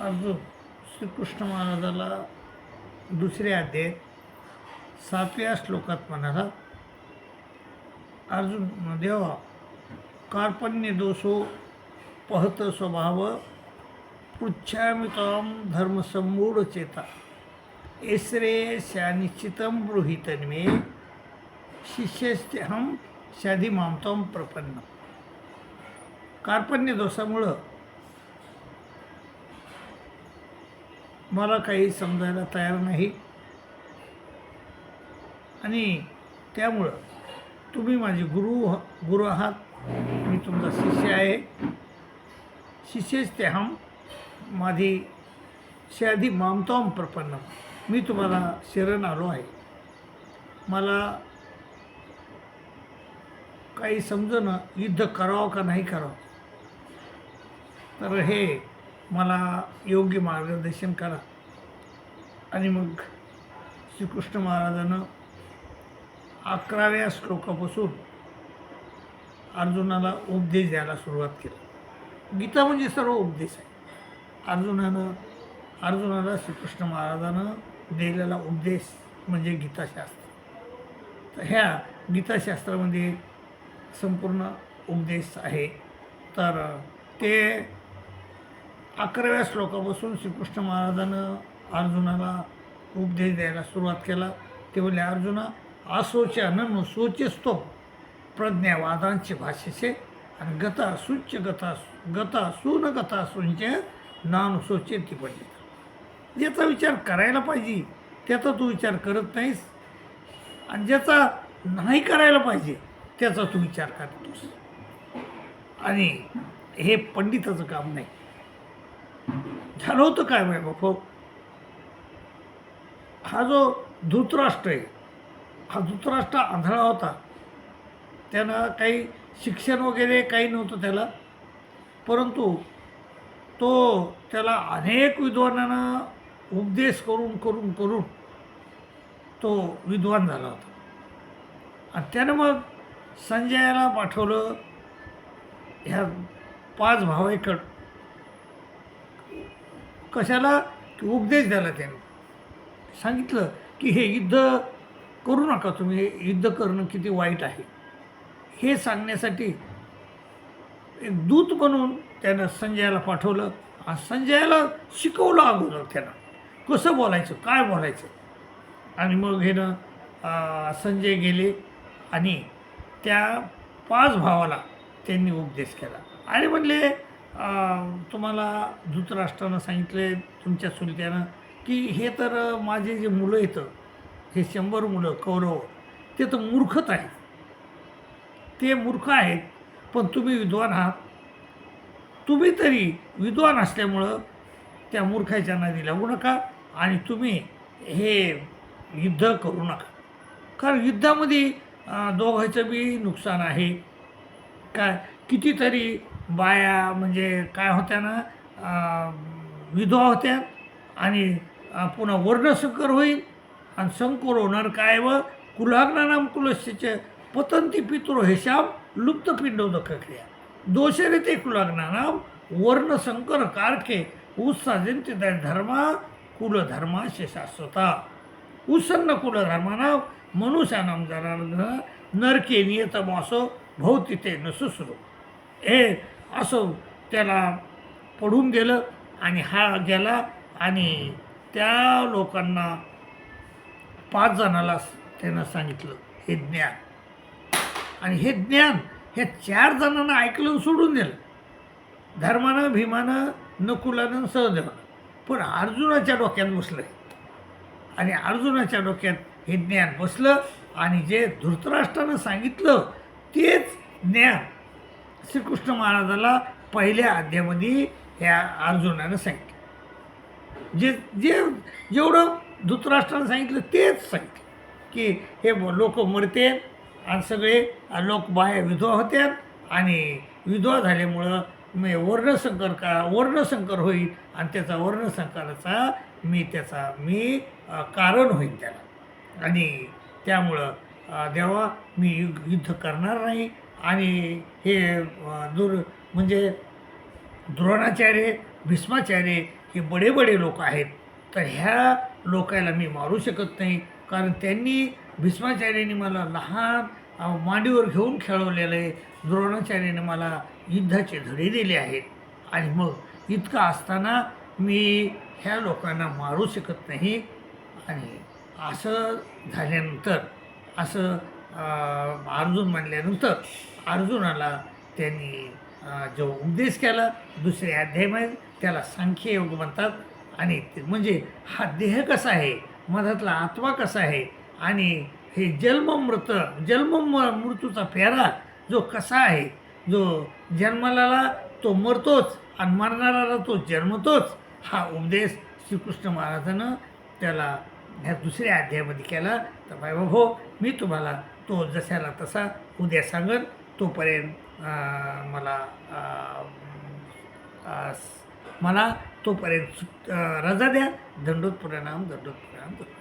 अर्जुन श्रीकृष्ण महाराजाला दुसऱ्या अध्याय सातव्या श्लोकात म्हणाला अर्जुन देवा कार्पण्य दोषो पहत स्वभाव पृच्छामि त्वां चेता एसरे निश्चितं ब्रूहितन्मे शिष्यस्तेहं शाधी मामत्वं प्रपन्न कार्पण्य दोषामुळं मला काही समजायला तयार नाही. आणि त्यामुळं तुम्ही माझे गुरु गुरु आहात. मी तुमचा शिष्य आहे. शिष्यच ते हम माझी आधी मामतोम प्रपन्न मी तुम्हाला शरण आलो आहे. मला काही समजणं युद्ध करावं का नाही करावं? तर हे मला योग्य मार्गदर्शन करा. आणि मग श्रीकृष्ण महाराजानं अकराव्या श्लोकापासून अर्जुनाला उपदेश द्यायला सुरुवात केली. गीता म्हणजे सर्व उपदेश आहे. अर्जुनानं अर्जुनाला श्रीकृष्ण महाराजानं दिलेला उपदेश म्हणजे गीताशास्त्र. तर ह्या गीताशास्त्रामध्ये संपूर्ण उपदेश आहे. तर ते अकराव्या श्लोकापासून श्रीकृष्ण महाराजानं अर्जुनाला उपदेश द्यायला सुरुवात केला. ते म्हणले अर्जुना असोचे अनन सोचेस्तो. प्रज्ञावादांचे भाषेचे आणि गता सुच्च गता गता सून गता सुंच नान सोचे ती पडली. ज्याचा विचार करायला पाहिजे. त्याचा तू विचार करत नाहीस. आणि ज्याचा नाही करायला पाहिजे त्याचा तू विचार करतोस. आणि हे पंडिताचं काम नाही. झालं होतं काय माहिती बाप हा जो धृतराष्ट्र आहे हा धृतराष्ट्र आंधळा होता. त्यानं काही शिक्षण वगैरे काही नव्हतं त्याला. परंतु तो त्याला अनेक विद्वानांना उपदेश करून करून करून तो विद्वान झाला होता. आणि त्यानं मग संजयाला पाठवलं. ह्या पाच भावाईकडं कशाला उपदेश द्यायला त्याने? सांगितलं की हे युद्ध करू नका तुम्ही. युद्ध करणं किती वाईट आहे. हे सांगण्यासाठी एक दूत बनवून त्यानं संजयाला पाठवलं आणि संजयाला शिकवलं अगोदर त्यानं. कसं बोलायचं? काय बोलायचं? आणि मग हे संजय गेले आणि त्या पाच भावाला त्यांनी उपदेश केला. आणि म्हणले तुम्हाला धृतराष्ट्रानं सांगितले तुमच्या सुलत्यानं की हे तर माझे जे मुलं येतं हे शंभर मुलं कौरव ते तर मूर्खच आहेत. ते मूर्ख आहेत पण तुम्ही विद्वान आहात. तुम्ही तरी विद्वान असल्यामुळं त्या मूर्खाच्या नादी लागू नका आणि तुम्ही हे युद्ध करू नका. कारण युद्धामध्ये दोघांचं बी नुकसान आहे. काय? कितीतरी बाया म्हणजे काय होत्या ना विधवा होत्या आणि पुन्हा वर्णसंकर होईल आणि संकोर होणार काय व कुलाग्नानाम कुलस्यचे पतंती पितृ हेशाम लुप्त पिंडोदक क्रिया दोषरे ते कुलाग्नानाम वर्णसंकर कारके उत्साजंती धर्मा कुलधर्माशे शाश्वता. उत्सन्न कुलधर्मानाम मनुष्यानाम जरा नरके नियतम असो भोवती ते नसुसरू हे असं त्याला पडून गेलं आणि हा गेला आणि त्या लोकांना पाच जणाला त्यानं सांगितलं हे ज्ञान. आणि हे ज्ञान हे चार जणांना ऐकलं सोडून दिलं. धर्मानं भीमानं नकुलानं सहदेवानं. पण अर्जुनाच्या डोक्यात बसलं आणि अर्जुनाच्या डोक्यात हे ज्ञान बसलं आणि जे धृतराष्ट्रानं सांगितलं तेच ज्ञान. श्रीकृष्ण महाराजाला पहिल्या अध्यामध्ये ह्या अर्जुनानं सांगितलं. जे जे जेवढं धृतराष्ट्रानं सांगितलं तेच सांगितलं. की हे लोक मरते आणि सगळे लोक बाया विधवा होत्या आणि विधवा झाल्यामुळं मी वर्णसंकर का वर्णसंकर होईल आणि त्याचा वर्णसंकराचा मी त्याचा मी कारण होईल त्याला. आणि त्यामुळं देवा मी युद्ध करणार नाही. आणि हे दुर म्हणजे द्रोणाचार्य भीष्माचार्य हे बडे बडे लोक आहेत. तर ह्या लोकायला मी मारू शकत नाही. कारण त्यांनी भीष्माचार्यांनी मला लहान मांडीवर घेऊन खेळवलेलं आहे द्रोणाचार्याने मला युद्धाचे धडे दिले आहेत. आणि मग इतकं असताना मी ह्या लोकांना मारू शकत नाही. आणि असं झाल्यानंतर असं अर्जुन म्हणल्यानंतर अर्जुनाला त्यांनी जो उपदेश केला दुसरे अध्यायमध्ये त्याला सांख्य योग म्हणतात. आणि ते- म्हणजे हा देह कसा आहे? मधातला आत्मा कसा आहे? आणि हे जन्ममृत जन्म मृत्यूचा फेरा जो कसा आहे? जो जन्माला तो मरतोच आणि मरणाराला तो जन्मतोच हा उपदेश श्रीकृष्ण महाराजानं त्याला ह्या दुसऱ्या अध्यायामध्ये केला. तर बाबा हो मी तुम्हाला तो जशाला तसा उद्या सांगन तोपर्यंत मला मला तोपर्यंत रजा द्या. दंडोत प्रणाम दंडोत प्रणाम दंडोत